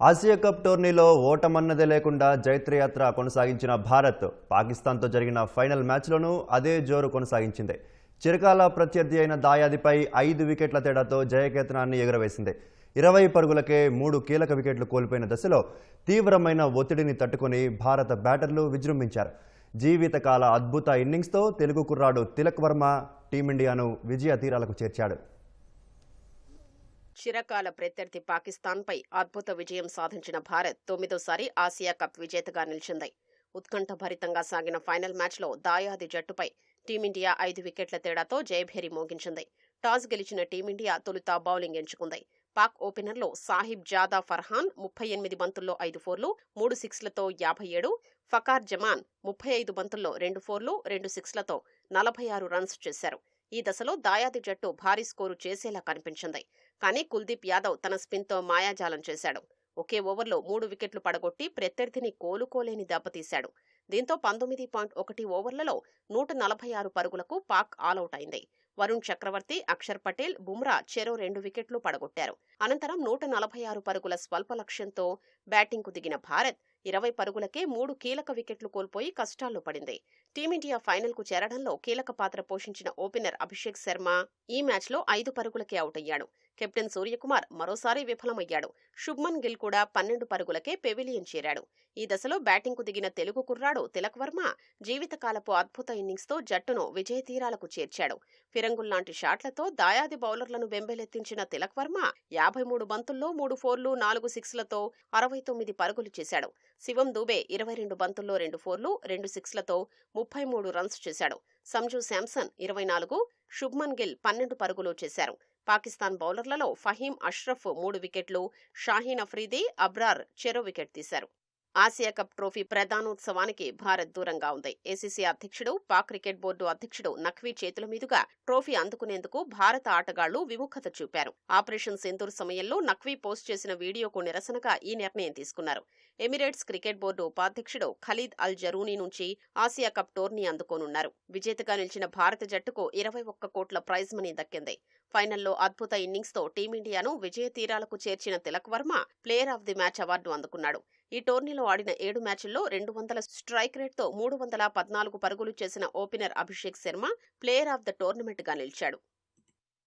Asia cup టోర్నీలో ఓటమన్నదే లేకుండా జైత్రయాత్ర కొనసాగించిన భారత్ పాకిస్తాన్తో జరిగిన ఫైనల్ మ్యాచ్లోనూ అదే జోరు కొనసాగించింది. చిరకాల ప్రత్యర్థి అయిన దాయాదిపై ఐదు వికెట్ల తేడాతో జయకేతనాన్ని ఎగురవేసింది. ఇరవై పరుగులకే మూడు కీలక వికెట్లు కోల్పోయిన దశలో తీవ్రమైన ఒత్తిడిని తట్టుకుని భారత బ్యాటర్లు విజృంభించారు. జీవితకాల అద్భుత ఇన్నింగ్స్తో తెలుగు కుర్రాడు తిలక్ వర్మ టీమిండియాను విజయ తీరాలకు చేర్చాడు. చిరకాల ప్రత్యర్థి పాకిస్తాన్పై అద్భుత విజయం సాధించిన భారత్ తొమ్మిదోసారి ఆసియా కప్ విజేతగా నిలిచింది. ఉత్కంఠభరితంగా సాగిన ఫైనల్ మ్యాచ్లో దాయాది జట్టుపై టీమిండియా ఐదు వికెట్ల తేడాతో జయభేరి మోగించింది. టాస్ గెలిచిన టీమిండియా తొలుత బౌలింగ్ ఎంచుకుంది. పాక్ ఓపెనర్లో సాహిబ్ జాదా ఫర్హాన్ ముప్పై ఎనిమిది బంతుల్లో ఐదు ఫోర్లు మూడు సిక్స్లతో యాభై ఏడు ఫకార్ జమాన్ ముప్పై ఐదు బంతుల్లో రెండు ఫోర్లు రెండు సిక్స్లతో నలభై ఆరు రన్స్ చేశారు. ఈ దశలో దాయాది జట్టు భారీ స్కోరు చేసేలా కనిపించింది. కానీ కుల్దీప్ యాదవ్ తన స్పిన్తో మాయాజాలం చేశాడు. ఒకే ఓవర్లో మూడు వికెట్లు పడగొట్టి ప్రత్యర్థిని కోలుకోలేని దెబ్బతీశాడు. దీంతో పంతొమ్మిది పాయింట్ ఒకటి ఓవర్లలో నూట నలభై ఆరు పరుగులకు పాక్ ఆలౌట్ అయింది. వరుణ్ చక్రవర్తి అక్షర్ పటేల్ బుమ్రా చెరో రెండు వికెట్లు పడగొట్టారు. అనంతరం నూట నలభై ఆరు పరుగుల స్వల్ప లక్ష్యంతో బ్యాటింగ్కు దిగిన భారత్ ఇరవై పరుగులకే మూడు కీలక వికెట్లు కోల్పోయి కష్టాల్లో పడింది. టీమిండియా ఫైనల్కు చేరడంలో కీలక పాత్ర పోషించిన ఓపెనర్ అభిషేక్ శర్మ ఈ మ్యాచ్లో ఐదు పరుగులకే అవుట్ అయ్యాడు కెప్టెన్ సూర్యకుమార్ మరోసారి విఫలమయ్యాడు. శుభ్మన్ గిల్ కూడా పన్నెండు పరుగులకే పెవిలియన్ చేరాడు. ఈ దశలో బ్యాటింగ్కు దిగిన తెలుగు కుర్రాడు తిలక్ వర్మ జీవితకాలపు అద్భుత ఇన్నింగ్స్తో జట్టును విజయ తీరాలకు చేర్చాడు. ఫిరంగుల్లాంటి షాట్లతో దాయాది బౌలర్లను వెంబెలెత్తించిన తిలక్ వర్మ యాభై మూడు బంతుల్లో మూడు ఫోర్లు నాలుగు సిక్స్లతో అరవై తొమ్మిది పరుగులు చేశాడు. శివం దూబే ఇరవై రెండు బంతుల్లో రెండు ఫోర్లు రెండు సిక్స్లతో ముప్పై మూడు రన్స్ చేశాడు. సంజు శాంసన్ ఇరవై నాలుగు శుభ్మన్ గిల్ పన్నెండు పరుగులు చేశారు. పాకిస్తాన్ బౌలర్లలో ఫహీం అష్రఫ్ మూడు వికెట్లు షాహీన్ అఫ్రీదీ అబ్రార్ చెరో వికెట్ తీశారు. ఆసియా కప్ ట్రోఫీ ప్రధానోత్సవానికి భారత్ దూరంగా ఉంది. ఏసీసీ అధ్యక్షుడు పాక్ క్రికెట్ బోర్డు అధ్యక్షుడు నఖ్వీ చేతుల మీదుగా ట్రోఫీ అందుకునేందుకు భారత ఆటగాళ్ళు విముఖత చూపారు. ఆపరేషన్ సింధూర్ సమయంలో నఖ్వీ పోస్ట్ చేసిన వీడియోకు నిరసనగా ఈ నిర్ణయం తీసుకున్నారు. ఎమిరేట్స్ క్రికెట్ బోర్డు ఉపాధ్యక్షుడు ఖలీద్ అల్ జరూనీ నుంచి ఆసియా కప్ టోర్నీ అందుకోనున్నారు. విజేతగా నిలిచిన భారత జట్టుకు ఇరవై ఒక్క కోట్ల ప్రైజ్ మనీ దక్కింది. ఫైనల్లో అద్భుత ఇన్నింగ్స్తో టీమిండియాను విజయ తీరాలకు చేర్చిన Tilak Varma player of the match award అందుకున్నాడు. ఈ టోర్నీలో ఆడిన ఏడు మ్యాచ్ల్లో రెండు వందల స్ట్రైక్ రేట్తో మూడు వందల పద్నాలుగు పరుగులు చేసిన opener Abhishek Sharma player of the టోర్నమెంట్గా నిలిచాడు.